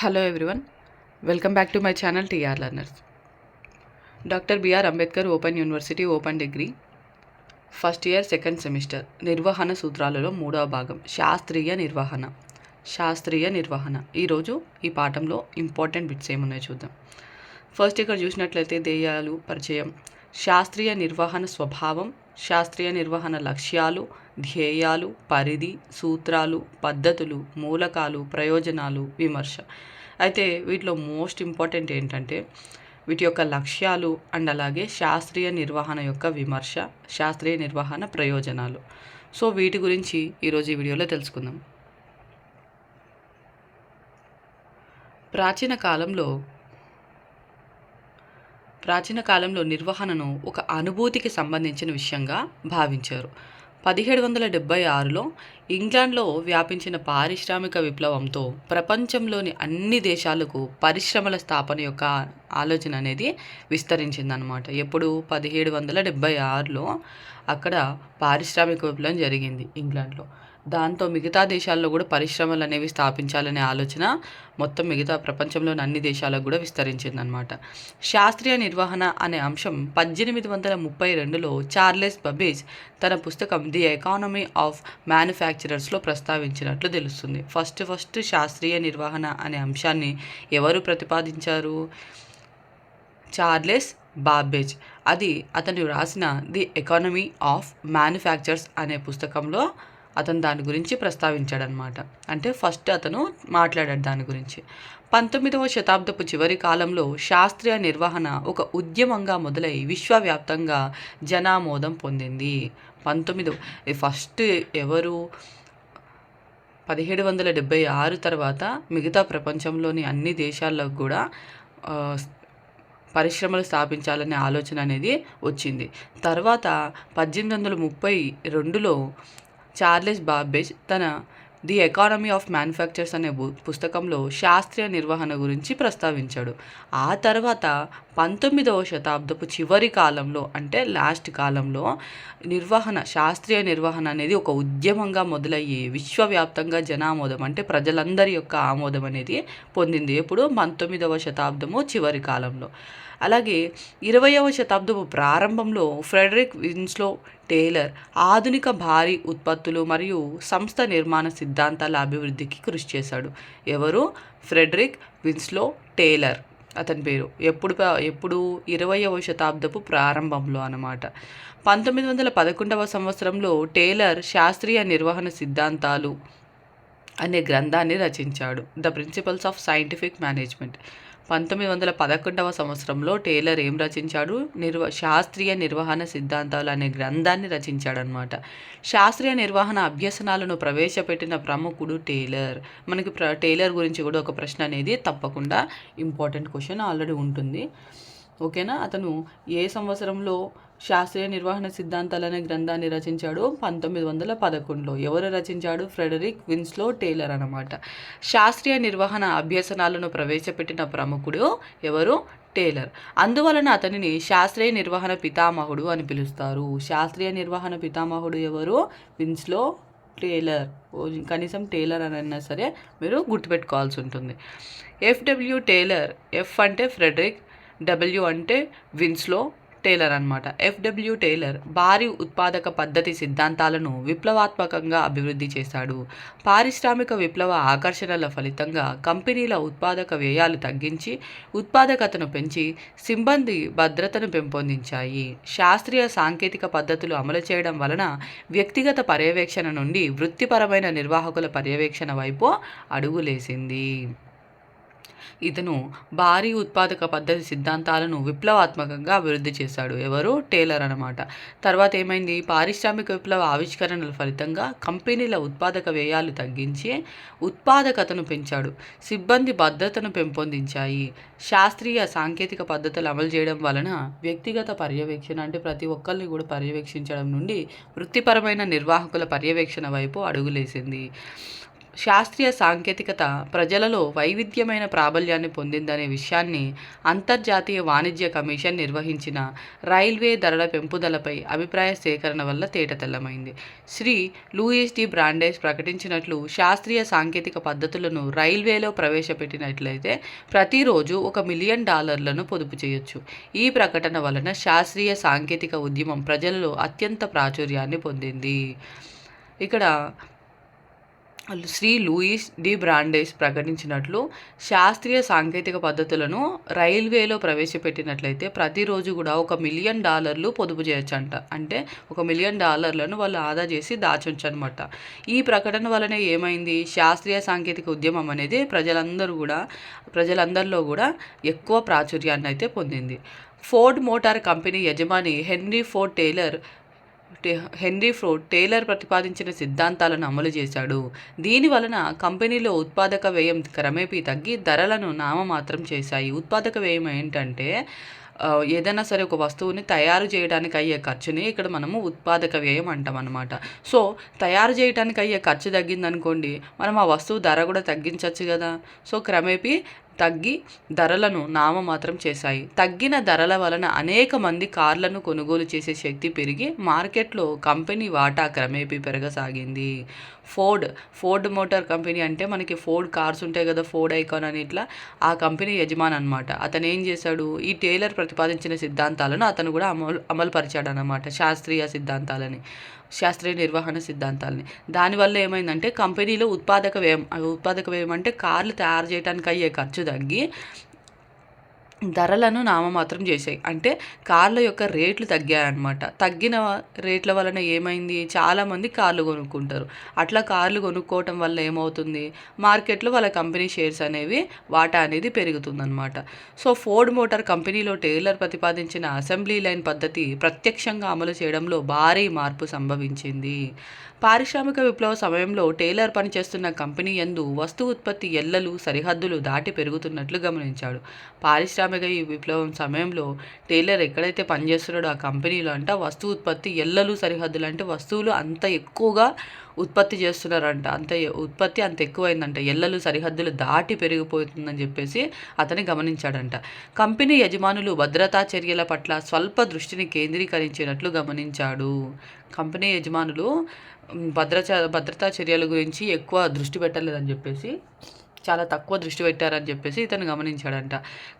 Hello everyone welcome back to my channel TR learners doctor BR Ambedkar open university open degree first year second semester నిర్వహణ సూత్రాలలో మూడవ భాగం శాస్త్రీయ నిర్వహణ. శాస్త్రీయ నిర్వహణ. ఈరోజు ఈ పాఠంలో ఇంపార్టెంట్ బిట్స్ ఏమున్నాయో చూద్దాం. ఫస్ట్ ఇక్కడ చూసినట్లయితే ధ్యేయాలు పరిచయం శాస్త్రీయ నిర్వహణ స్వభావం శాస్త్రీయ నిర్వహణ లక్ష్యాలు ధ్యేయాలు పరిధి సూత్రాలు పద్ధతులు మూలకాలు ప్రయోజనాలు విమర్శ. అయితే వీటిలో మోస్ట్ ఇంపార్టెంట్ ఏంటంటే వీటి యొక్క లక్ష్యాలు అండ్ అలాగే శాస్త్రీయ నిర్వహణ యొక్క విమర్శ శాస్త్రీయ నిర్వహణ ప్రయోజనాలు. సో వీటి గురించి ఈరోజు ఈ వీడియోలో తెలుసుకుందాం. ప్రాచీన కాలంలో ప్రాచీన కాలంలో నిర్వహణను ఒక అనుభూతికి సంబంధించిన విషయంగా భావించారు. పదిహేడు వందల డెబ్బై ఆరులో ఇంగ్లాండ్లో వ్యాపించిన పారిశ్రామిక విప్లవంతో ప్రపంచంలోని అన్ని దేశాలకు పరిశ్రమల స్థాపన యొక్క ఆలోచన అనేది విస్తరించిందనమాట ఎప్పుడు? పదిహేడు వందల డెబ్బై ఆరులో అక్కడ పారిశ్రామిక విప్లవం జరిగింది ఇంగ్లాండ్లో. దాంతో మిగతా దేశాల్లో కూడా పరిశ్రమలు అనేవి స్థాపించాలనే ఆలోచన మొత్తం మిగతా ప్రపంచంలోని అన్ని దేశాలకు కూడా విస్తరించిందనమాట శాస్త్రీయ నిర్వహణ అనే అంశం పద్దెనిమిది వందల ముప్పై రెండులో చార్లెస్ బబేజ్ తన పుస్తకం ది ఎకానమీ ఆఫ్ మ్యానుఫ్యాక్చరర్స్లో ప్రస్తావించినట్లు తెలుస్తుంది. ఫస్ట్ ఫస్ట్ శాస్త్రీయ నిర్వహణ అనే అంశాన్ని ఎవరు ప్రతిపాదించారు? Charles Babbage. అది అతను రాసిన ది ఎకానమీ ఆఫ్ మ్యానుఫ్యాక్చర్స్ అనే పుస్తకంలో అతను దాని గురించి ప్రస్తావించాడనమాట. అంటే ఫస్ట్ అతను మాట్లాడాడు దాని గురించి. పంతొమ్మిదవ శతాబ్దపు చివరి కాలంలో శాస్త్రీయ నిర్వహణ ఒక ఉద్యమంగా మొదలై విశ్వవ్యాప్తంగా జనామోదం పొందింది. పంతొమ్మిదవ ఫస్ట్ ఎవరు? పదిహేడు వందల డెబ్బై ఆరు తర్వాత మిగతా ప్రపంచంలోని అన్ని దేశాల్లో కూడా పరిశ్రమలు స్థాపించాలనే ఆలోచన అనేది వచ్చింది. తర్వాత పద్దెనిమిది వందల ముప్పై రెండులో చార్లెస్ బాబేజ్ తన ది ఎకానమీ ఆఫ్ మ్యానుఫ్యాక్చర్స్ అనే పుస్తకంలో శాస్త్రీయ నిర్వహణ గురించి ప్రస్తావించాడు. ఆ తర్వాత పంతొమ్మిదవ శతాబ్దపు చివరి కాలంలో అంటే లాస్ట్ కాలంలో నిర్వహణ శాస్త్రీయ నిర్వహణ అనేది ఒక ఉద్యమంగా మొదలయ్యి విశ్వవ్యాప్తంగా జనామోదం అంటే ప్రజలందరి యొక్క ఆమోదం అనేది పొందింది. ఎప్పుడు? పంతొమ్మిదవ శతాబ్దము చివరి కాలంలో. అలాగే ఇరవయవ శతాబ్దపు ప్రారంభంలో ఫ్రెడరిక్ విన్స్లో టేలర్ ఆధునిక భారీ ఉత్పత్తులు మరియు సంస్థ నిర్మాణ సిద్ధాంతాల అభివృద్ధికి కృషి చేశాడు. ఎవరు? Frederick Winslow Taylor. అతని పేరు. ఎప్పుడు ఎప్పుడు ఇరవయవ శతాబ్దపు ప్రారంభంలో అన్నమాట. పంతొమ్మిది వందల పదకొండవ సంవత్సరంలో టేలర్ శాస్త్రీయ నిర్వహణ సిద్ధాంతాలు అనే గ్రంథాన్ని రచించాడు. The principles of scientific management. పంతొమ్మిది వందల పదకొండవ సంవత్సరంలో టేలర్ ఏం రచించాడు? నిర్వ శాస్త్రీయ నిర్వహణ సిద్ధాంతాలు అనే గ్రంథాన్ని రచించాడనమాట శాస్త్రీయ నిర్వహణ అభ్యసనాలను ప్రవేశపెట్టిన ప్రముఖుడు టేలర్. మనకి ప్ర టేలర్ గురించి కూడా ఒక ప్రశ్న అనేది తప్పకుండా ఇంపార్టెంట్ క్వశ్చన్ ఆల్రెడీ ఉంటుంది. ఓకేనా? అతను ఏ సంవత్సరంలో శాస్త్రీయ నిర్వహణ సిద్ధాంతాలు అనే గ్రంథాన్ని రచించాడు పంతొమ్మిది వందల పదకొండులో. ఎవరు రచించాడు? ఫ్రెడరిక్ విన్స్లో టేలర్ అనమాట శాస్త్రీయ నిర్వహణ అభ్యసనాలను ప్రవేశపెట్టిన ప్రముఖుడు ఎవరు? టేలర్. అందువలన అతనిని శాస్త్రీయ నిర్వహణ పితామహుడు అని పిలుస్తారు. శాస్త్రీయ నిర్వహణ పితామహుడు ఎవరు? విన్స్లో టేలర్. కనీసం టేలర్ అని అయినా సరే మీరు గుర్తుపెట్టుకోవాల్సి ఉంటుంది. ఎఫ్డబ్ల్యూ టేలర్ ఎఫ్ అంటే ఫ్రెడరిక్ డబ్ల్యూ అంటే విన్స్లో టేలర్ అనమాట ఎఫ్డబ్ల్యూ టేలర్ భారీ ఉత్పాదక పద్ధతి సిద్ధాంతాలను విప్లవాత్మకంగా అభివృద్ధి చేశాడు. పారిశ్రామిక విప్లవ ఆకర్షణల ఫలితంగా కంపెనీల ఉత్పాదక వ్యయాలు తగ్గించి ఉత్పాదకతను పెంచి సిబ్బంది భద్రతను పెంపొందించాయి. శాస్త్రీయ సాంకేతిక పద్ధతులు అమలు చేయడం వలన వ్యక్తిగత పర్యవేక్షణ నుండి వృత్తిపరమైన నిర్వాహకుల పర్యవేక్షణ వైపు అడుగులేసింది. ఇతను భారీ ఉత్పాదక పద్ధతి సిద్ధాంతాలను విప్లవాత్మకంగా అభివృద్ధి చేశాడు. ఎవరు టేలర్ అనమాట తర్వాత ఏమైంది? పారిశ్రామిక విప్లవ ఆవిష్కరణల ఫలితంగా కంపెనీల ఉత్పాదక వ్యయాలు తగ్గించి ఉత్పాదకతను పెంచాడు. సిబ్బంది భద్రతను పెంపొందించాయి. శాస్త్రీయ సాంకేతిక పద్ధతులు అమలు చేయడం వలన వ్యక్తిగత పర్యవేక్షణ అంటే ప్రతి ఒక్కరిని కూడా పర్యవేక్షించడం నుండి వృత్తిపరమైన నిర్వాహకుల పర్యవేక్షణ వైపు అడుగులేసింది. శాస్త్రీయ సాంకేతికత ప్రజలలో వైవిధ్యమైన ప్రాబల్యాన్ని పొందిందనే విషయాన్ని అంతర్జాతీయ వాణిజ్య కమిషన్ నిర్వహించిన రైల్వే ధరల పెంపుదలపై అభిప్రాయ సేకరణ వల్ల తేటతెల్లమైంది శ్రీ లూయిస్ డి బ్రాండేస్ ప్రకటించినట్లు శాస్త్రీయ సాంకేతిక పద్ధతులను రైల్వేలో ప్రవేశపెట్టినట్లయితే ప్రతిరోజు ఒక మిలియన్ డాలర్లను పొదుపు చేయొచ్చు. ఈ ప్రకటన వలన శాస్త్రీయ సాంకేతిక ఉద్యమం ప్రజలలో అత్యంత ప్రాచుర్యాన్ని పొందింది. ఇక్కడ శ్రీ లూయిస్ డి బ్రాండేస్ ప్రకటించినట్లు శాస్త్రీయ సాంకేతిక పద్ధతులను రైల్వేలో ప్రవేశపెట్టినట్లయితే ప్రతిరోజు కూడా ఒక మిలియన్ డాలర్లు పొదుపు చేయొచ్చంట. అంటే ఒక మిలియన్ డాలర్లను వాళ్ళు ఆదా చేసి దాచొచ్చు అనమాట ఈ ప్రకటన వలన ఏమైంది? శాస్త్రీయ సాంకేతిక ఉద్యమం అనేది ప్రజలందరూ కూడా ప్రజలందరిలో కూడా ఎక్కువ ప్రాచుర్యాన్ని అయితే పొందింది. ఫోర్డ్ మోటార్ కంపెనీ యజమాని Henry Ford Taylor Henry Ford Taylor ప్రతిపాదించిన సిద్ధాంతాలను అమలు చేశాడు. దీని వలన కంపెనీలో ఉత్పాదక వ్యయం క్రమేపీ తగ్గి ధరలను నామమాత్రం చేశాయి. ఉత్పాదక వ్యయం ఏంటంటే ఏదైనా సరే ఒక వస్తువుని తయారు చేయడానికి అయ్యే ఖర్చుని ఇక్కడ మనము ఉత్పాదక వ్యయం అంటాం అనమాట సో తయారు చేయడానికి అయ్యే ఖర్చు తగ్గిందనుకోండి మనం ఆ వస్తువు ధర కూడా తగ్గించవచ్చు కదా. సో క్రమేపీ తగ్గి ధరలను నామమాత్రం చేశాయి. తగ్గిన ధరల వలన అనేక మంది కార్లను కొనుగోలు చేసే శక్తి పెరిగి మార్కెట్లో కంపెనీ వాటా క్రమేపీ పెరగసాగింది. ఫోర్డ్ ఫోర్డ్ మోటార్ కంపెనీ అంటే మనకి ఫోర్డ్ కార్స్ ఉంటాయి కదా ఫోర్డ్ ఐకాన్ అని ఇట్లా ఆ కంపెనీ యజమాని అనమాట అతను ఏం చేశాడు? ఈ టైలర్ ప్రతిపాదించిన సిద్ధాంతాలను అతను కూడా అమలు అమలుపరిచాడు అనమాట శాస్త్రీయ సిద్ధాంతాలని శాస్త్రీయ నిర్వహణ సిద్ధాంతాలని. దానివల్ల ఏమైందంటే కంపెనీలో ఉత్పాదక వ్యయం ఉత్పాదక వ్యయం అంటే కార్లు తయారు చేయడానికి అయ్యే ఖర్చు తగ్గి ధరలను నామమాత్రం చేశాయి అంటే కార్ల యొక్క రేట్లు తగ్గాయన్నమాట. తగ్గిన రేట్ల వలన ఏమైంది? చాలామంది కార్లు కొనుక్కుంటారు. అట్లా కార్లు కొనుక్కోవటం వల్ల ఏమవుతుంది? మార్కెట్లో వాళ్ళ కంపెనీ షేర్స్ అనేవి వాటా అనేది పెరుగుతుందన్నమాట. సో ఫోర్డ్ మోటార్ కంపెనీలో టేలర్ ప్రతిపాదించిన అసెంబ్లీ లైన్ పద్ధతి ప్రత్యక్షంగా అమలు చేయడంలో భారీ మార్పు సంభవించింది. పారిశ్రామిక విప్లవ సమయంలో టేలర్ పనిచేస్తున్న కంపెనీ యందు వస్తు ఉత్పత్తి ఎల్లలు సరిహద్దులు దాటి పెరుగుతున్నట్లు గమనించాడు. పారిశ్రామిక ఈ విప్లవం సమయంలో టేలర్ ఎక్కడైతే పనిచేస్తున్నాడో ఆ కంపెనీలో అంట వస్తు ఉత్పత్తి ఎల్లలు సరిహద్దులు అంటే వస్తువులు అంత ఎక్కువగా ఉత్పత్తి చేస్తున్నారంట. అంత ఉత్పత్తి అంత ఎక్కువైందంట. ఎల్లలు సరిహద్దులు దాటి పెరిగిపోతుందని చెప్పేసి అతని గమనించాడంట. కంపెనీ యజమానులు భద్రతా చర్యల పట్ల స్వల్ప దృష్టిని కేంద్రీకరించినట్లు గమనించాడు. కంపెనీ యజమానులు మ్, భద్రత భద్రతా చర్యల గురించి ఎక్కువ దృష్టి పెట్టలేదని చెప్పేసి చాలా తక్కువ దృష్టి పెట్టారని చెప్పేసి ఇతను గమనించాడంట.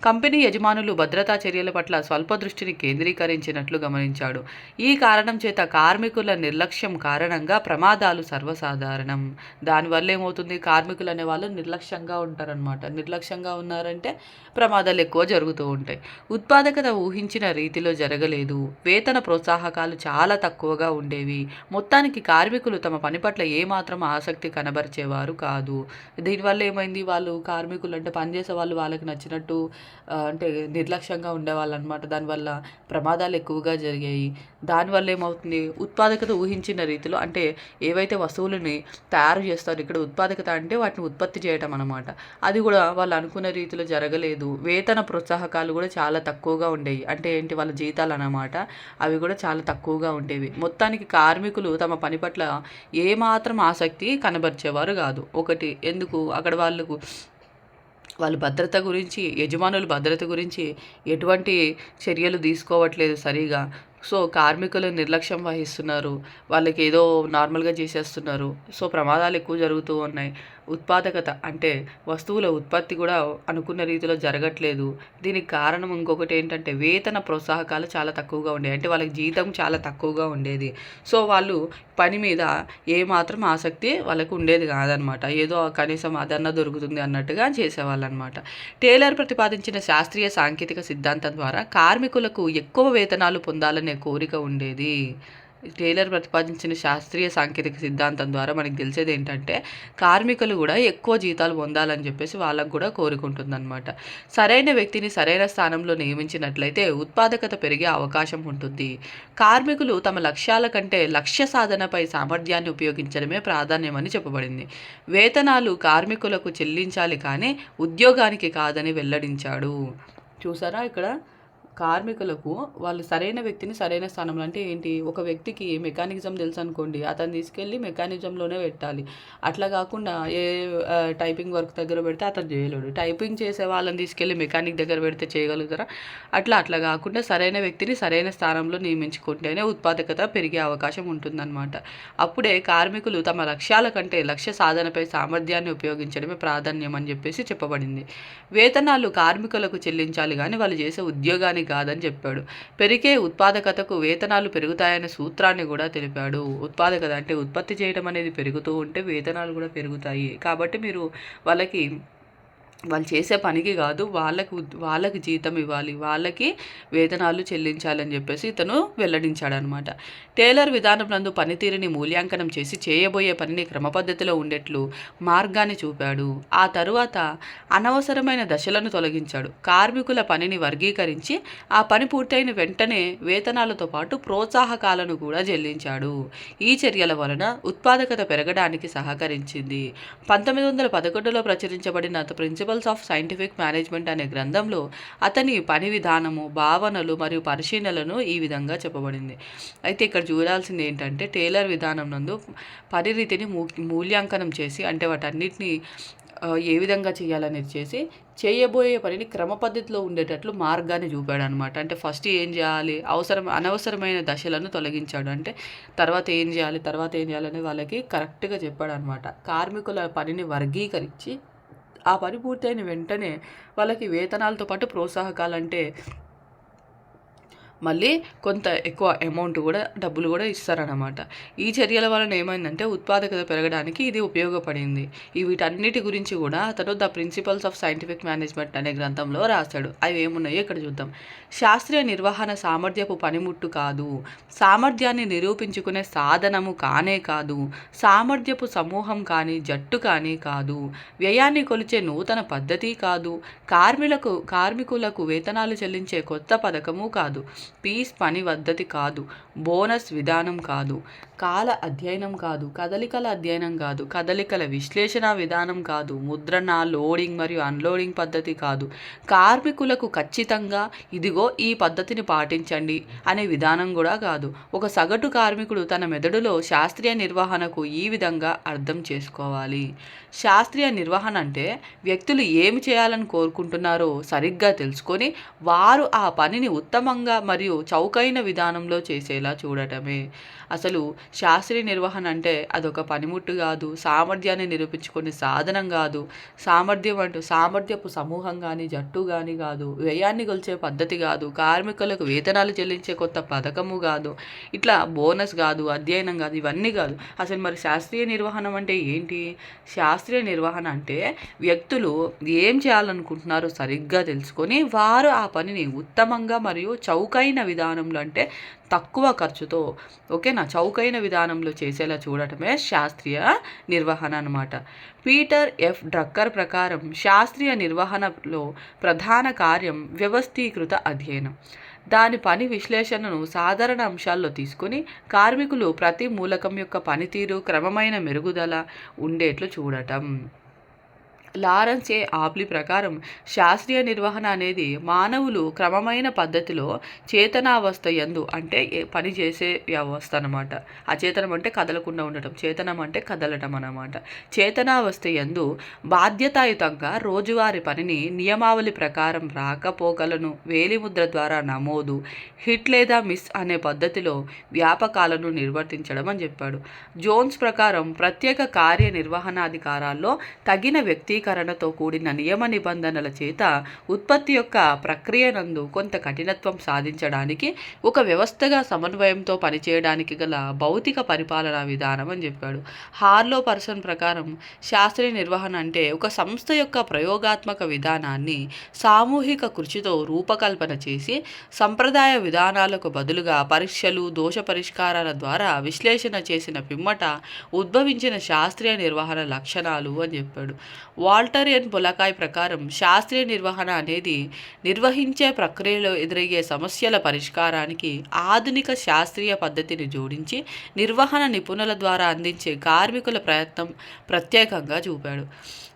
కంపెనీ యజమానులు భద్రతా చర్యల పట్ల స్వల్ప దృష్టిని కేంద్రీకరించినట్లు గమనించాడు. ఈ కారణం చేత కార్మికుల నిర్లక్ష్యం కారణంగా ప్రమాదాలు సర్వసాధారణం. దానివల్ల ఏమవుతుంది కార్మికులు అనే వాళ్ళు నిర్లక్ష్యంగా ఉంటారనమాట నిర్లక్ష్యంగా ఉన్నారంటే ప్రమాదాలు ఎక్కువ జరుగుతూ ఉంటాయి. ఉత్పాదకత ఊహించిన రీతిలో జరగలేదు. వేతన ప్రోత్సాహకాలు చాలా తక్కువగా ఉండేవి. మొత్తానికి కార్మికులు తమ పని పట్ల ఏమాత్రం ఆసక్తి కనబరిచేవారు కాదు. దీనివల్ల ఏమైంది? వాళ్ళు కార్మికులు అంటే పనిచేసే వాళ్ళు వాళ్ళకి నచ్చినట్టు అంటే నిర్లక్ష్యంగా ఉండేవాళ్ళు అనమాట దానివల్ల ప్రమాదాలు ఎక్కువగా జరిగాయి. దానివల్ల ఏమవుతుంది ఉత్పాదకత ఊహించిన రీతిలో అంటే ఏవైతే వస్తువులని తయారు చేస్తారు ఇక్కడ ఉత్పాదకత అంటే వాటిని ఉత్పత్తి చేయటం అనమాట అది కూడా వాళ్ళు అనుకున్న రీతిలో జరగలేదు. వేతన ప్రోత్సాహకాలు కూడా చాలా తక్కువగా ఉండేవి. అంటే ఏంటి? వాళ్ళ జీతాలు అన్నమాట. అవి కూడా చాలా తక్కువగా ఉండేవి. మొత్తానికి కార్మికులు తమ పని పట్ల ఏమాత్రం ఆసక్తి కనబరిచేవారు కాదు. ఒకటి ఎందుకు? అక్కడ వాళ్ళకు వాళ్ళు భద్రత గురించి యజమానులు భద్రత గురించి ఎటువంటి చర్యలు తీసుకోవట్లేదు సరిగా. సో కార్మికులు నిర్లక్ష్యం వహిస్తున్నారు. వాళ్ళకి ఏదో నార్మల్గా చేసేస్తున్నారు. సో ప్రమాదాలు ఎక్కువ జరుగుతూ ఉన్నాయి. ఉత్పాదకత అంటే వస్తువుల ఉత్పత్తి కూడా అనుకున్న రీతిలో జరగట్లేదు. దీనికి కారణం ఇంకొకటి ఏంటంటే వేతన ప్రోత్సాహకాలు చాలా తక్కువగా ఉండేవి. అంటే వాళ్ళకి జీతం చాలా తక్కువగా ఉండేది. సో వాళ్ళు పని మీద ఏమాత్రం ఆసక్తి వాళ్ళకు ఉండేది కాదనమాట. ఏదో కనీసం అదన్నా దొరుకుతుంది అన్నట్టుగా చేసేవాళ్ళు అనమాట టేలర్ ప్రతిపాదించిన శాస్త్రీయ సాంకేతిక సిద్ధాంతం ద్వారా కార్మికులకు ఎక్కువ వేతనాలు పొందాలనే కోరిక ఉండేది. టైలర్ ప్రతిపాదించిన శాస్త్రీయ సాంకేతిక సిద్ధాంతం ద్వారా మనకి తెలిసేది ఏంటంటే కార్మికులు కూడా ఎక్కువ జీతాలు పొందాలని చెప్పేసి వాళ్ళకు కూడా కోరుకుంటుందన్నమాట సరైన వ్యక్తిని సరైన స్థానంలో నియమించినట్లయితే ఉత్పాదకత పెరిగే అవకాశం ఉంటుంది. కార్మికులు తమ లక్ష్యాల కంటే లక్ష్య సాధనపై సామర్థ్యాన్ని ఉపయోగించడమే ప్రాధాన్యమని చెప్పబడింది. వేతనాలు కార్మికులకు చెల్లించాలి కానీ ఉద్యోగానికి కాదని వెల్లడించాడు. చూసారా ఇక్కడ? కార్మికులకు వాళ్ళు సరైన వ్యక్తిని సరైన స్థానంలో అంటే ఏంటి? ఒక వ్యక్తికి మెకానిజం తెలుసు అనుకోండి అతను తీసుకెళ్ళి మెకానిజంలోనే పెట్టాలి. అట్లా కాకుండా ఏ టైపింగ్ వర్క్ దగ్గర పెడితే అతను చేయలేడు. టైపింగ్ చేసే వాళ్ళని తీసుకెళ్ళి మెకానిక్ దగ్గర పెడితే చేయగలుగుతారా? అట్లా అట్లా కాకుండా సరైన వ్యక్తిని సరైన స్థానంలో నియమించుకుంటేనే ఉత్పాదకత పెరిగే అవకాశం ఉంటుందన్నమాట. అప్పుడే కార్మికులు తమ లక్ష్యాల కంటే లక్ష్య సాధనపై సామర్థ్యాన్ని ఉపయోగించడమే ప్రాధాన్యం అని చెప్పేసి చెప్పబడింది. వేతనాలు కార్మికులకు చెల్లించాలి కానీ వాళ్ళు చేసే ఉద్యోగానికి కాదని చెప్పాడు. పెరిగే ఉత్పాదకతకు వేతనాలు పెరుగుతాయనే సూత్రాన్ని కూడా తెలిపాడు. ఉత్పాదకత అంటే ఉత్పత్తి చేయడం అనేది పెరుగుతూ ఉంటే వేతనాలు కూడా పెరుగుతాయి. కాబట్టి మీరు వాళ్ళకి వాళ్ళు చేసే పనికి కాదు వాళ్ళకి వాళ్ళకి జీతం ఇవ్వాలి వాళ్ళకి వేతనాలు చెల్లించాలని చెప్పేసి ఇతను వెల్లడించాడనమాట. టేలర్ విధానం నందు పనితీరుని మూల్యాంకనం చేసి చేయబోయే పనిని క్రమపద్ధతిలో ఉండేట్లు మార్గాన్ని చూపాడు. ఆ తరువాత అనవసరమైన దశలను తొలగించాడు. కార్మికుల పనిని వర్గీకరించి ఆ పని పూర్తయిన వెంటనే వేతనాలతో పాటు ప్రోత్సాహకాలను కూడా చెల్లించాడు. ఈ చర్యల వలన ఉత్పాదకత పెరగడానికి సహకరించింది. పంతొమ్మిది వందల పదకొండులో ప్రచురించబడిన the principles of scientific management అనే గ్రంథంలో అతని పని విధానము భావనలు మరియు పరిశీలనలను ఈ విధంగా చెప్పబడింది. అయితే ఇక్కడ చూడాల్సింది ఏంటంటే టేలర్ విధానం నందు పని రీతిని మూ మూల్యాంకనం చేసి అంటే వాటన్నిటిని ఏ విధంగా చేయాలనేది చేసి చేయబోయే పనిని క్రమ పద్ధతిలో ఉండేటట్లు మార్గాన్ని చూపాడు అనమాట అంటే ఫస్ట్ ఏం చేయాలి? అవసరం అనవసరమైన దశలను తొలగించాడు. అంటే తర్వాత ఏం చేయాలి? తర్వాత ఏం చేయాలని వాళ్ళకి కరెక్ట్గా చెప్పాడు అనమాట కార్మికుల పనిని వర్గీకరించి ఆ పని పూర్తయిన వెంటనే వాళ్ళకి వేతనాలతో పాటు ప్రోత్సాహకాలు అంటే మళ్ళీ కొంత ఎక్కువ అమౌంట్ కూడా డబ్బులు కూడా ఇస్తారన్నమాట. ఈ చర్యల వలన ఏమైందంటే ఉత్పాదకత పెరగడానికి ఇది ఉపయోగపడింది. ఈ వీటన్నిటి గురించి కూడా అతను the principles of scientific management అనే గ్రంథంలో రాశాడు. అవి ఏమున్నాయో ఇక్కడ చూద్దాం. శాస్త్రీయ నిర్వహణ సామర్థ్యపు పనిముట్టు కాదు. సామర్థ్యాన్ని నిరూపించుకునే సాధనము కానే కాదు. సామర్థ్యపు సమూహం కానీ జట్టు కానీ కాదు. వ్యయాన్ని కొలిచే నూతన పద్ధతి కాదు. కార్మికులకు కార్మికులకు వేతనాలు చెల్లించే కొత్త పథకము కాదు. పీస్ పని పద్ధతి కాదు బోనస్ విధానం కాదు. కాల అధ్యయనం కాదు కదలికల అధ్యయనం కాదు కదలికల విశ్లేషణ విధానం కాదు ముద్రణ లోడింగ్ మరియు అన్లోడింగ్ పద్ధతి కాదు. కార్మికులకు ఖచ్చితంగా ఇదిగో ఈ పద్ధతిని పాటించండి అనే విధానం కూడా కాదు. ఒక సగటు కార్మికుడు తన మెదడులో శాస్త్రీయ నిర్వహణకు ఈ విధంగా అర్థం చేసుకోవాలి. శాస్త్రీయ నిర్వహణ అంటే వ్యక్తులు ఏమి చేయాలని కోరుకుంటున్నారో సరిగ్గా తెలుసుకొని వారు ఆ పనిని ఉత్తమంగా మరియు చౌకైన విధానంలో చేసేలా చూడటమే. అసలు శాస్త్రీయ నిర్వహణ అంటే అదొక పనిముట్టు కాదు సామర్థ్యాన్ని నిరూపించుకునే సాధనం కాదు. సామర్థ్యం అంటూ సామర్థ్యపు సమూహం కానీ జట్టు కానీ కాదు వ్యయాన్ని కొలిచే పద్ధతి కాదు కార్మికులకు వేతనాలు చెల్లించే కొత్త పథకము కాదు ఇట్లా బోనస్ కాదు అధ్యయనం కాదు ఇవన్నీ కాదు. అసలు మరి శాస్త్రీయ నిర్వహణ అంటే ఏంటి? శాస్త్రీయ నిర్వహణ అంటే వ్యక్తులు ఏం చేయాలనుకుంటున్నారో సరిగ్గా తెలుసుకొని వారు ఆ పనిని ఉత్తమంగా మరియు చౌకైన విధానంలో అంటే తక్కువ ఖర్చుతో ఓకే చౌకైన విధానంలో చేసేలా చూడటమే శాస్త్రీయ నిర్వహణ అన్నమాట. Peter F. డ్రక్కర్ ప్రకారం శాస్త్రీయ నిర్వహణలో ప్రధాన కార్యం వ్యవస్థీకృత అధ్యయనం. దాని పని విశ్లేషణను సాధారణ అంశాల్లో తీసుకొని కార్మికులు ప్రతి మూలకం యొక్క పనితీరు క్రమమైన మెరుగుదల ఉండేట్లు చూడటం. లారెన్స్ ఏ ప్రకారం శాస్త్రీయ నిర్వహణ అనేది మానవులు క్రమమైన పద్ధతిలో చేతనావస్థ యందు అంటే పనిచేసే పని చేసే వ్యవస్థ అనమాట అచేతనం అంటే కదలకుండా ఉండటం చేతనం అంటే కదలటం అనమాట చేతనావస్థ యందు బాధ్యతాయుతంగా రోజువారి పనిని నియమావళి ప్రకారం రాకపోకలను వేలిముద్ర ద్వారా నమోదు హిట్ లేదా మిస్ అనే పద్ధతిలో వ్యాపకాలను నిర్వర్తించడం అని చెప్పాడు. జోన్స్ ప్రకారం ప్రత్యేక కార్యనిర్వహణాధికారాల్లో తగిన వర్గీకరణతో కూడిన నియమ నిబంధనల చేత ఉత్పత్తి యొక్క ప్రక్రియ నందు కొంత కఠినత్వం సాధించడానికి ఒక వ్యవస్థగా సమన్వయంతో పనిచేయడానికి గల భౌతిక పరిపాలనా విధానం అని చెప్పాడు. హార్లో పర్సన్ ప్రకారం శాస్త్రీయ నిర్వహణ అంటే ఒక సంస్థ యొక్క ప్రయోగాత్మక విధానాన్ని సామూహిక కృషితో రూపకల్పన చేసి సంప్రదాయ విధానాలకు బదులుగా పరీక్షలు దోష పరిష్కారాల ద్వారా విశ్లేషణ చేసిన పిమ్మట ఉద్భవించిన శాస్త్రీయ నిర్వహణ లక్షణాలు అని చెప్పాడు. వా వాల్టరియన్ పొలకాయ్ ప్రకారం శాస్త్రీయ నిర్వహణ అనేది నిర్వహించే ప్రక్రియలో ఎదురయ్యే సమస్యల పరిష్కారానికి ఆధునిక శాస్త్రీయ పద్ధతిని జోడించి నిర్వహణ నిపుణుల ద్వారా అందించే కార్మికుల ప్రయత్నం ప్రత్యేకంగా చూపాడు.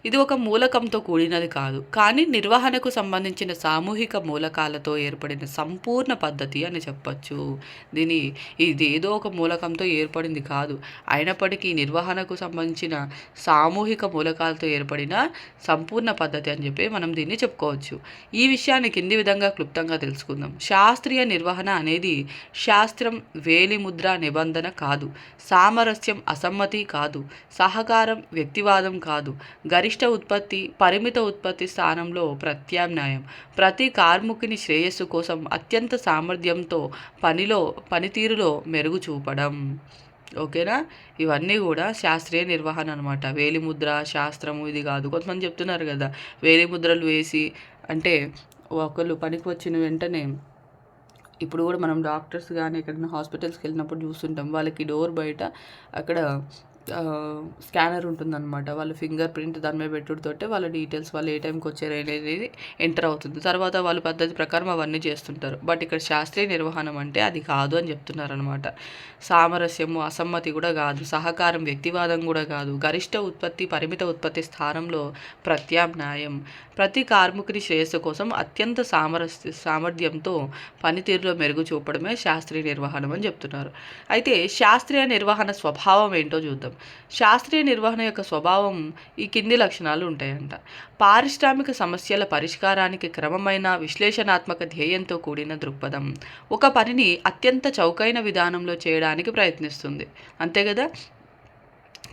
ఇది ఒక మూలకంతో కూడినది కాదు. కానీ నిర్వహణకు సంబంధించిన సామూహిక మూలకాలతో ఏర్పడిన సంపూర్ణ పద్ధతి అని చెప్పచ్చు. దీని ఇది ఏదో ఒక మూలకంతో ఏర్పడింది కాదు. అయినప్పటికీ నిర్వహణకు సంబంధించిన సామూహిక మూలకాలతో ఏర్పడిన సంపూర్ణ పద్ధతి అని చెప్పి మనం దీన్ని చెప్పుకోవచ్చు. ఈ విషయాన్ని కింది విధంగా క్లుప్తంగా తెలుసుకుందాం. శాస్త్రీయ నిర్వహణ అనేది శాస్త్రం వేలిముద్ర నిబంధన కాదు. సామరస్యం అసమ్మతి కాదు. సహకారం వ్యక్తివాదం కాదు. గరి గరిష్ట ఉత్పత్తి పరిమిత ఉత్పత్తి స్థానంలో ప్రత్యామ్నాయం. ప్రతి కార్మికుని శ్రేయస్సు కోసం అత్యంత సామర్థ్యంతో పనిలో పనితీరులో మెరుగు చూపడం. ఓకేనా? ఇవన్నీ కూడా శాస్త్రీయ నిర్వహణ అనమాట వేలిముద్ర శాస్త్రము ఇది కాదు. కొంతమంది చెప్తున్నారు కదా వేలిముద్రలు వేసి అంటే ఒకళ్ళు పనికి వచ్చిన వెంటనే ఇప్పుడు కూడా మనం డాక్టర్స్ కానీ ఎక్కడైనా హాస్పిటల్స్కి వెళ్ళినప్పుడు చూస్తుంటాం. వాళ్ళకి డోర్ బయట అక్కడ స్కానర్ ఉంటుందన్నమాట. వాళ్ళ ఫింగర్ ప్రింట్ దాని మీద పెట్టుడుతోటే వాళ్ళ డీటెయిల్స్ వాళ్ళు ఏ టైంకి వచ్చారు అనేది ఎంటర్ అవుతుంది. తర్వాత వాళ్ళు పద్ధతి ప్రకారం అవన్నీ చేస్తుంటారు. బట్ ఇక్కడ శాస్త్రీయ నిర్వహణం అంటే అది కాదు అని చెప్తున్నారు అనమాట సామరస్యము అసమ్మతి కూడా కాదు. సహకారం వ్యక్తివాదం కూడా కాదు. గరిష్ట ఉత్పత్తి పరిమిత ఉత్పత్తి స్థానంలో ప్రత్యామ్నాయం ప్రతి కార్మికుని శ్రేయస్సు కోసం అత్యంత సామరస్య సామర్థ్యంతో పనితీరులో మెరుగు చూపడమే శాస్త్రీయ నిర్వహణ అని చెప్తున్నారు. అయితే శాస్త్రీయ నిర్వహణ స్వభావం ఏంటో చూద్దాం. శాస్త్రీయ నిర్వహణ యొక్క స్వభావం ఈ కింది లక్షణాలు ఉంటాయంట. పారిశ్రామిక సమస్యల పరిష్కారానికి క్రమమైన విశ్లేషణాత్మక ధ్యేయంతో కూడిన దృక్పథం ఒక పనిని అత్యంత చౌకైన విధానంలో చేయడానికి ప్రయత్నిస్తుంది. అంతే కదా?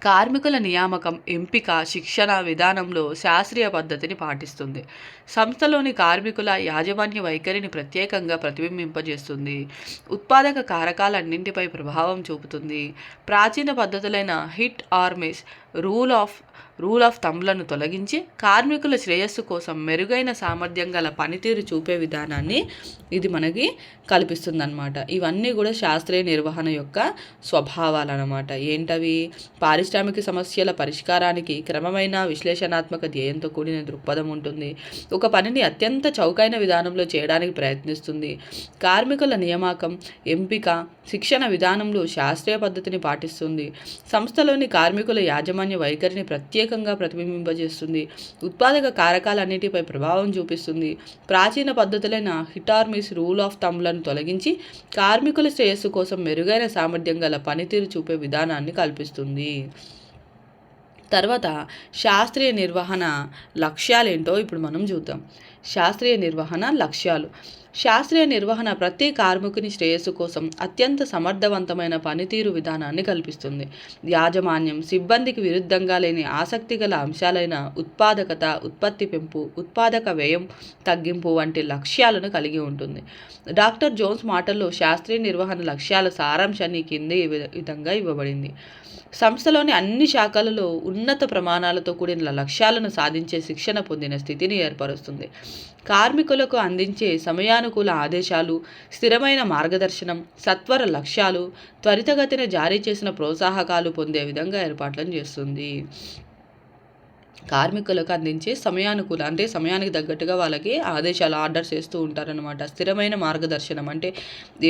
కార్మికుల నియామకం ఎంపిక శిక్షణ విధానంలో శాస్త్రీయ పద్ధతిని పాటిస్తుంది. సంస్థలోని కార్మికుల యాజమాన్య వైఖరిని ప్రత్యేకంగా ప్రతిబింబింపజేస్తుంది. ఉత్పాదక కారకాలన్నింటిపై ప్రభావం చూపుతుంది. ప్రాచీన పద్ధతులైన hit or miss rule of rule of థంబ్లను తొలగించి కార్మికుల శ్రేయస్సు కోసం మెరుగైన సామర్థ్యం గల పనితీరు చూపే విధానాన్ని ఇది మనకి కల్పిస్తుందన్నమాట. ఇవన్నీ కూడా శాస్త్రీయ నిర్వహణ యొక్క స్వభావాలు అనమాట ఏంటవి? పారిశ్రామిక సమస్యల పరిష్కారానికి క్రమమైన విశ్లేషణాత్మక ధ్యేయంతో కూడిన దృక్పథం ఉంటుంది. ఒక పనిని అత్యంత చౌకైన విధానంలో చేయడానికి ప్రయత్నిస్తుంది. కార్మికుల నియామకం ఎంపిక శిక్షణ విధానంలో శాస్త్రీయ పద్ధతిని పాటిస్తుంది. సంస్థలోని కార్మికుల యాజమాన్య వైఖరిని ప్రత్యేకంగా ప్రతిబింబింపజేస్తుంది. ఉత్పాదక కారకాలన్నిటిపై ప్రభావం చూపిస్తుంది. ప్రాచీన పద్ధతులైన హిటార్మిస్ రూల్ ఆఫ్ థమ్లను తొలగించి కార్మికుల శ్రేయస్సు కోసం మెరుగైన సామర్థ్యం గల పనితీరు చూపే విధానాన్ని కల్పిస్తుంది. తర్వాత శాస్త్రీయ నిర్వహణ లక్ష్యాలేంటో ఇప్పుడు మనం చూద్దాం. శాస్త్రీయ నిర్వహణ లక్ష్యాలు. శాస్త్రీయ నిర్వహణ ప్రతి కార్మికుని శ్రేయస్సు కోసం అత్యంత సమర్థవంతమైన పనితీరు విధానాన్ని కల్పిస్తుంది. యాజమాన్యం సిబ్బందికి విరుద్ధంగా లేని ఆసక్తి గల అంశాలైన ఉత్పాదకత ఉత్పత్తి పెంపు ఉత్పాదక వ్యయం తగ్గింపు వంటి లక్ష్యాలను కలిగి ఉంటుంది. డాక్టర్ జోన్స్ మాటల్లో శాస్త్రీయ నిర్వహణ లక్ష్యాల సారాంశాన్ని కింది విధంగా ఇవ్వబడింది. సంస్థలోని అన్ని శాఖలలో ఉన్నత ప్రమాణాలతో కూడిన లక్ష్యాలను సాధించే శిక్షణ పొందిన స్థితిని ఏర్పరుస్తుంది. కార్మికులకు అందించే సమయాను సమయానుకూల ఆదేశాలు స్థిరమైన మార్గదర్శనం సత్వర లక్ష్యాలు త్వరితగతిన జారీ చేసిన ప్రోత్సాహకాలు పొందే విధంగా ఏర్పాట్లను చేస్తుంది. కార్మికులకు అందించే సమయానుకూల అంటే సమయానికి తగ్గట్టుగా వాళ్ళకి ఆదేశాలు ఆర్డర్స్ చేస్తూ ఉంటారనమాట స్థిరమైన మార్గదర్శనం అంటే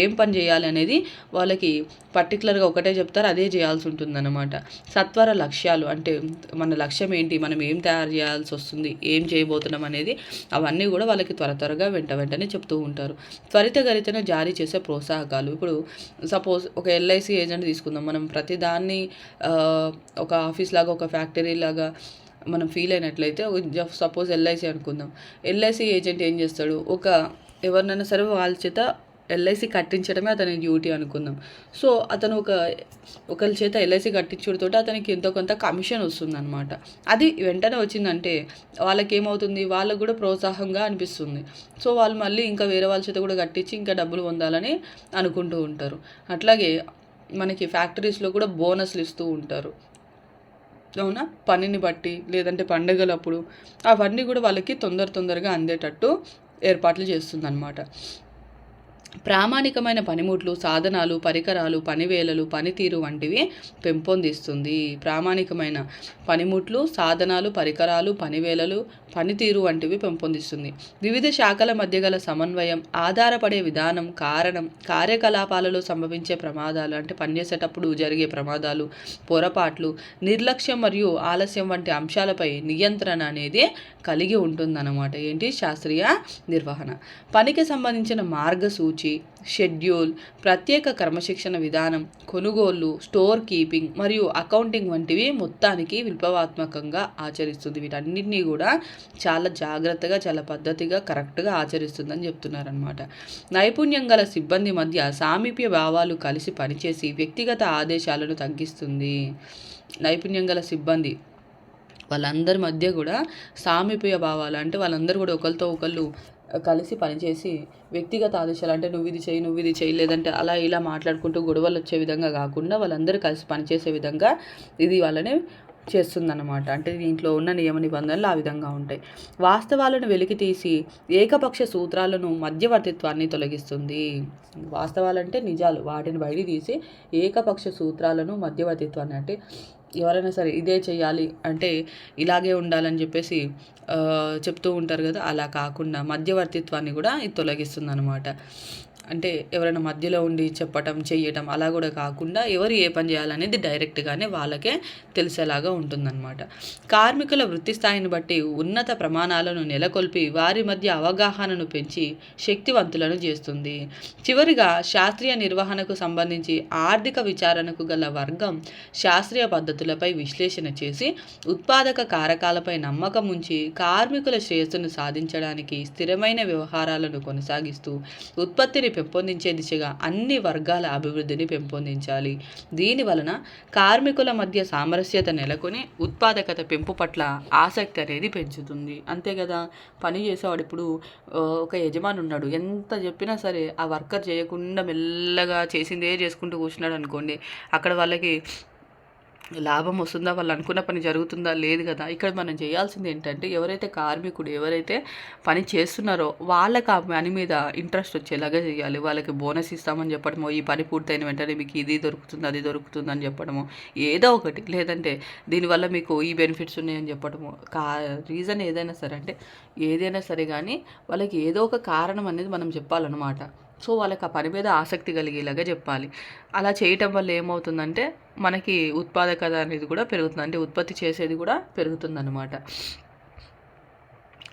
ఏం పని చేయాలి అనేది వాళ్ళకి పర్టికులర్గా ఒకటే చెప్తారు అదే చేయాల్సి ఉంటుందన్నమాట. సత్వర లక్ష్యాలు అంటే మన లక్ష్యం ఏంటి మనం ఏం తయారు చేయాల్సి వస్తుంది ఏం చేయబోతున్నాం అనేది అవన్నీ కూడా వాళ్ళకి త్వర త్వరగా వెంట వెంటనే చెప్తూ ఉంటారు. త్వరితగతిన జారీ చేసే ప్రోత్సాహకాలు ఇప్పుడు సపోజ్ ఒక ఎల్ఐసి ఏజెంట్ తీసుకుందాం మనం ప్రతిదాన్ని ఒక ఆఫీస్ లాగా ఒక ఫ్యాక్టరీ లాగా మనం ఫీల్ అయినట్లయితే సపోజ్ ఎల్ఐసి అనుకుందాం. ఎల్ఐసి ఏజెంట్ ఏం చేస్తాడు? ఒక ఎవరినైనా సరే వాళ్ళ చేత ఎల్ఐసి కట్టించడమే అతని డ్యూటీ అనుకుందాం. సో అతను ఒక ఒకరి చేత ఎల్ఐసి కట్టించడంతో అతనికి ఎంతో కొంత కమిషన్ వస్తుందన్నమాట. అది వెంటనే వచ్చిందంటే వాళ్ళకి ఏమవుతుంది వాళ్ళకు కూడా ప్రోత్సాహంగా అనిపిస్తుంది. సో వాళ్ళు మళ్ళీ ఇంకా వేరే వాళ్ళ చేత కూడా కట్టించి ఇంకా డబ్బులు పొందాలని అనుకుంటూ ఉంటారు. అట్లాగే మనకి ఫ్యాక్టరీస్లో కూడా బోనస్లు ఇస్తూ ఉంటారు. అవునా? పనిని బట్టి లేదంటే పండగలప్పుడు. అవన్నీ కూడా వాళ్ళకి తొందర తొందరగా అందేటట్టు ఏర్పాట్లు చేస్తుందన్నమాట. ప్రామాణికమైన పనిముట్లు సాధనాలు పరికరాలు పనివేళలు పనితీరు వంటివి పెంపొందిస్తుంది. ప్రామాణికమైన పనిముట్లు సాధనాలు పరికరాలు పనివేళలు పనితీరు వంటివి పెంపొందిస్తుంది. వివిధ శాఖల మధ్య గల సమన్వయం ఆధారపడే విధానం కారణం కార్యకలాపాలలో సంభవించే ప్రమాదాలు అంటే పనిచేసేటప్పుడు జరిగే ప్రమాదాలు పొరపాట్లు నిర్లక్ష్యం మరియు ఆలస్యం వంటి అంశాలపై నియంత్రణ అనేది కలిగి ఉంటుందన్నమాట. ఏంటి? శాస్త్రీయ నిర్వహణ. పనికి సంబంధించిన మార్గసూచి షెడ్యూల్ ప్రత్యేక క్రమశిక్షణ విధానం కొనుగోళ్ళు స్టోర్ కీపింగ్ మరియు అకౌంటింగ్ వంటివి మొత్తానికి విప్లవాత్మకంగా ఆచరిస్తుంది. వీటన్నిటినీ కూడా చాలా జాగ్రత్తగా చాలా పద్ధతిగా కరెక్ట్గా ఆచరిస్తుందని చెప్తున్నారనమాట నైపుణ్యం గల సిబ్బంది మధ్య సామీప్య భావాలు కలిసి పనిచేసి వ్యక్తిగత ఆదేశాలను తగ్గిస్తుంది. నైపుణ్యం గల సిబ్బంది వాళ్ళందరి మధ్య కూడా సామీప్య భావాలు అంటే వాళ్ళందరూ కూడా ఒకరితో ఒకళ్ళు కలిసి పనిచేసి వ్యక్తిగత ఆదేశాలు అంటే నువ్వు ఇది చేయి నువ్వు ఇది చేయి లేదంటే అలా ఇలా మాట్లాడుకుంటూ గొడవలు వచ్చే విధంగా కాకుండా వాళ్ళందరూ కలిసి పనిచేసే విధంగా ఇది వాళ్ళని చేస్తుందన్నమాట. అంటే దీంట్లో ఉన్న నియమ నిబంధనలు ఆ విధంగా ఉంటాయి. వాస్తవాలను వెలికి తీసి ఏకపక్ష సూత్రాలను మధ్యవర్తిత్వాన్ని తొలగిస్తుంది. వాస్తవాలంటే నిజాలు వాటిని బయట తీసి ఏకపక్ష సూత్రాలను మధ్యవర్తిత్వాన్ని అంటే ఎవరైనా సరే ఇదే చేయాలి అంటే ఇలాగే ఉండాలని చెప్పేసి చెప్తూ ఉంటారు కదా అలా కాకుండా మధ్యవర్తిత్వాన్ని కూడా ఇది తొలగిస్తుంది అనమాట అంటే ఎవరైనా మధ్యలో ఉండి చెప్పటం చెయ్యటం అలా కూడా కాకుండా ఎవరు ఏ పని చేయాలనేది డైరెక్ట్గానే వాళ్ళకే తెలిసేలాగా ఉంటుందన్నమాట. కార్మికుల వృత్తి స్థాయిని బట్టి ఉన్నత ప్రమాణాలను నెలకొల్పి వారి మధ్య అవగాహనను పెంచి శక్తివంతులను చేస్తుంది. చివరిగా శాస్త్రీయ నిర్వహణకు సంబంధించి ఆర్థిక విచారణకు గల వర్గం శాస్త్రీయ పద్ధతులపై విశ్లేషణ చేసి ఉత్పాదక కారకాలపై నమ్మకం ఉంచి కార్మికుల శ్రేయస్సును సాధించడానికి స్థిరమైన వ్యవహారాలను కొనసాగిస్తూ ఉత్పత్తిని పెంపొందించే దిశగా అన్ని వర్గాల అభివృద్ధిని పెంపొందించాలి. దీని వలన కార్మికుల మధ్య సామరస్యత నెలకొని ఉత్పాదకత పెంపు పట్ల ఆసక్తి అనేది పెంచుతుంది. అంతే కదా? పని చేసేవాడు ఇప్పుడు ఒక యజమాని ఉన్నాడు. ఎంత చెప్పినా సరే ఆ వర్కర్ చేయకుండా మెల్లగా చేసిందే చేసుకుంటూ కూర్చున్నాడు అనుకోండి అక్కడ వాళ్ళకి లాభం వస్తుందా? వాళ్ళు అనుకున్న పని జరుగుతుందా? లేదు కదా. ఇక్కడ మనం చేయాల్సింది ఏంటంటే ఎవరైతే కార్మికుడు ఎవరైతే పని చేస్తున్నారో వాళ్ళకి ఆ పని మీద ఇంట్రెస్ట్ వచ్చేలాగా చేయాలి. వాళ్ళకి బోనస్ ఇస్తామని చెప్పడము ఈ పని పూర్తయిన వెంటనే మీకు ఇది దొరుకుతుంది అది దొరుకుతుంది అని చెప్పడము ఏదో ఒకటి. లేదంటే దీనివల్ల మీకు ఈ బెనిఫిట్స్ ఉన్నాయని చెప్పడము. కా రీజన్ ఏదైనా సరే అంటే ఏదైనా సరే కానీ వాళ్ళకి ఏదో ఒక కారణం అనేది మనం చెప్పాలన్నమాట. సో వాళ్ళకి ఆ పని మీద ఆసక్తి కలిగేలాగా చెప్పాలి. అలా చేయటం వల్ల ఏమవుతుందంటే మనకి ఉత్పాదకత అనేది కూడా పెరుగుతుంది. అంటే ఉత్పత్తి చేసేది కూడా పెరుగుతుందన్నమాట.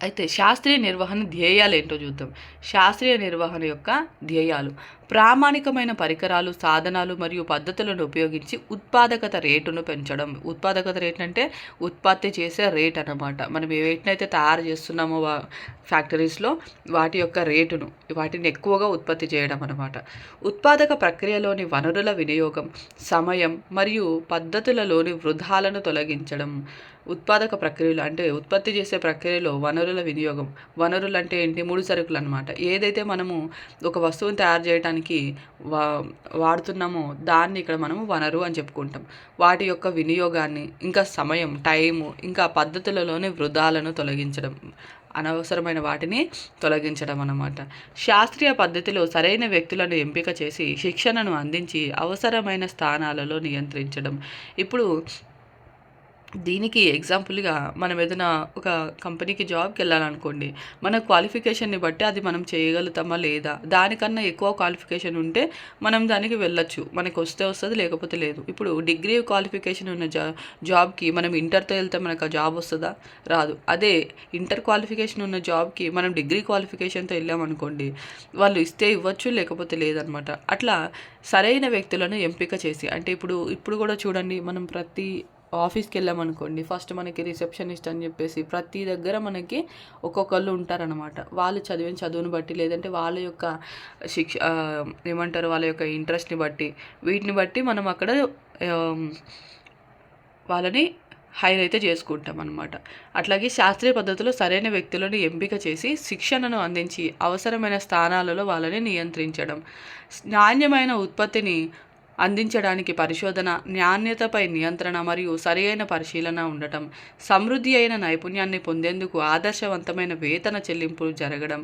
అయితే శాస్త్రీయ నిర్వహణ ధ్యేయాలు ఏంటో చూద్దాం. శాస్త్రీయ నిర్వహణ యొక్క ధ్యేయాలు. ప్రామాణికమైన పరికరాలు సాధనాలు మరియు పద్ధతులను ఉపయోగించి ఉత్పాదకత రేటును పెంచడం. ఉత్పాదకత రేట్ అంటే ఉత్పత్తి చేసే రేట్ అనమాట మనం వేటినైతే తయారు చేస్తున్నామో ఫ్యాక్టరీస్లో వాటి యొక్క రేటును వాటిని ఎక్కువగా ఉత్పత్తి చేయడం అనమాట ఉత్పాదక ప్రక్రియలోని వనరుల వినియోగం సమయం మరియు పద్ధతులలోని వృధాలను తొలగించడం. ఉత్పాదక ప్రక్రియలు అంటే ఉత్పత్తి చేసే ప్రక్రియలో వనరుల వినియోగం. వనరులు అంటే ఏంటి? ముడి సరుకులు అనమాట ఏదైతే మనము ఒక వస్తువుని తయారు చేయడానికి వా వాడుతున్నామో దాన్ని ఇక్కడ మనము వనరు అని చెప్పుకుంటాం. వాటి యొక్క వినియోగాన్ని ఇంకా సమయం టైము ఇంకా పద్ధతులలోనే వృధాలను తొలగించడం అనవసరమైన వాటిని తొలగించడం అన్నమాట. శాస్త్రీయ పద్ధతిలో సరైన వ్యక్తులను ఎంపిక చేసి శిక్షణను అందించి అవసరమైన స్థానాలలో నియంత్రించడం. ఇప్పుడు దీనికి ఎగ్జాంపుల్గా మనం ఏదైనా ఒక కంపెనీకి జాబ్కి వెళ్ళాలనుకోండి మన క్వాలిఫికేషన్ని బట్టి అది మనం చేయగలుగుతామా లేదా? దానికన్నా ఎక్కువ క్వాలిఫికేషన్ ఉంటే మనం దానికి వెళ్ళొచ్చు. మనకు వస్తే వస్తుంది లేకపోతే లేదు. ఇప్పుడు డిగ్రీ క్వాలిఫికేషన్ ఉన్న జా జాబ్కి మనం ఇంటర్తో వెళ్తే మనకు ఆ జాబ్ వస్తుందా? రాదు. అదే ఇంటర్ క్వాలిఫికేషన్ ఉన్న జాబ్కి మనం డిగ్రీ క్వాలిఫికేషన్తో వెళ్ళామనుకోండి వాళ్ళు ఇస్తే ఇవ్వచ్చు లేకపోతే లేదనమాట. అట్లా సరైన వ్యక్తులను ఎంపిక చేసి అంటే ఇప్పుడు ఇప్పుడు కూడా చూడండి మనం ప్రతి ఆఫీస్కి వెళ్ళామనుకోండి ఫస్ట్ మనకి రిసెప్షనిస్ట్ అని చెప్పేసి ప్రతి దగ్గర మనకి ఒక్కొక్కళ్ళు ఉంటారనమాట వాళ్ళు చదివిన చదువుని బట్టి లేదంటే వాళ్ళ యొక్క శిక్ష ఏమంటారు వాళ్ళ యొక్క ఇంట్రెస్ట్ని బట్టి వీటిని బట్టి మనం అక్కడ వాళ్ళని హైర్ అయితే చేసుకుంటాం అనమాట అట్లాగే శాస్త్రీయ పద్ధతిలో సరైన వ్యక్తులను ఎంపిక చేసి శిక్షణను అందించి అవసరమైన స్థానాలలో వాళ్ళని నియంత్రించడం. నాణ్యమైన ఉత్పత్తిని అందించడానికి పరిశోధన నాణ్యతపై నియంత్రణ మరియు సరియైన పరిశీలన ఉండటం సమృద్ధి అయిన నైపుణ్యాన్ని పొందేందుకు ఆదర్శవంతమైన వేతన చెల్లింపులు జరగడం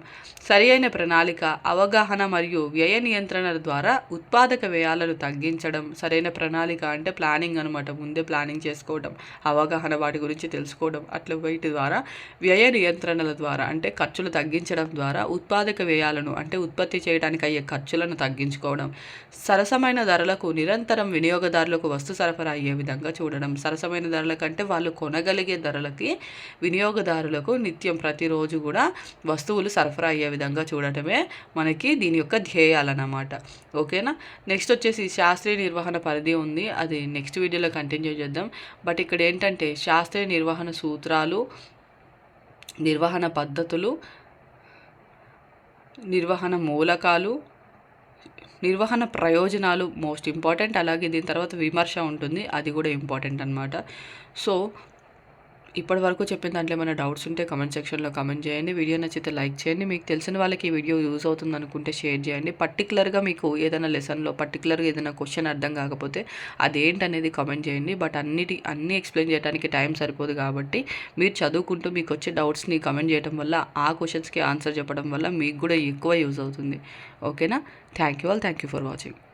సరియైన ప్రణాళిక అవగాహన మరియు వ్యయ నియంత్రణల ద్వారా ఉత్పాదక వ్యయాలను తగ్గించడం సరైన ప్రణాళిక అంటే ప్లానింగ్ అనమాట ముందే ప్లానింగ్ చేసుకోవడం అవగాహన వాటి గురించి తెలుసుకోవడం అట్లా వీటి ద్వారా వ్యయ నియంత్రణల ద్వారా అంటే ఖర్చులు తగ్గించడం ద్వారా ఉత్పాదక వ్యయాలను అంటే ఉత్పత్తి చేయడానికి అయ్యే ఖర్చులను తగ్గించుకోవడం సరసమైన ధరలకు నిరంతరం వినియోగదారులకు వస్తు సరఫరా అయ్యే విధంగా చూడడం. సరసమైన ధరల కంటే వాళ్ళు కొనగలిగే ధరలకి వినియోగదారులకు నిత్యం ప్రతిరోజు కూడా వస్తువులు సరఫరా అయ్యే విధంగా చూడటమే మనకి దీని యొక్క ధ్యేయాలన్నమాట. ఓకేనా? నెక్స్ట్ వచ్చేసి శాస్త్రీయ నిర్వహణ పరిధి ఉంది. అది నెక్స్ట్ వీడియోలో కంటిన్యూ చేద్దాం. బట్ ఇక్కడ ఏంటంటే శాస్త్రీయ నిర్వహణ సూత్రాలు నిర్వహణ పద్ధతులు నిర్వహణ మూలకాలు నిర్వహణ ప్రయోజనాలు మోస్ట్ ఇంపార్టెంట్. అలాగే దీని తర్వాత విమర్శ ఉంటుంది. అది కూడా ఇంపార్టెంట్ అనమాట సో ఇప్పటి వరకు చెప్పిన దాంట్లో ఏమైనా డౌట్స్ ఉంటే కమెంట్ సెక్షన్లో కమెంట్ చేయండి. వీడియో నచ్చితే లైక్ చేయండి. మీకు తెలిసిన వాళ్ళకి ఈ వీడియో యూజ్ అవుతుంది అనుకుంటే షేర్ చేయండి. పర్టికులర్గా మీకు ఏదైనా లెసన్లో పర్టికులర్గా ఏదైనా క్వశ్చన్ అర్థం కాకపోతే అదేంటనేది కమెంట్ చేయండి. బట్ అన్నిటి అన్నీ ఎక్స్ప్లెయిన్ చేయడానికి టైం సరిపోదు కాబట్టి మీరు చదువుకుంటూ మీకు వచ్చే డౌట్స్ని కమెంట్ చేయడం వల్ల ఆ క్వశ్చన్స్కి ఆన్సర్ చెప్పడం వల్ల మీకు కూడా ఎక్కువ యూజ్ అవుతుంది. ఓకేనా thank you all thank you for watching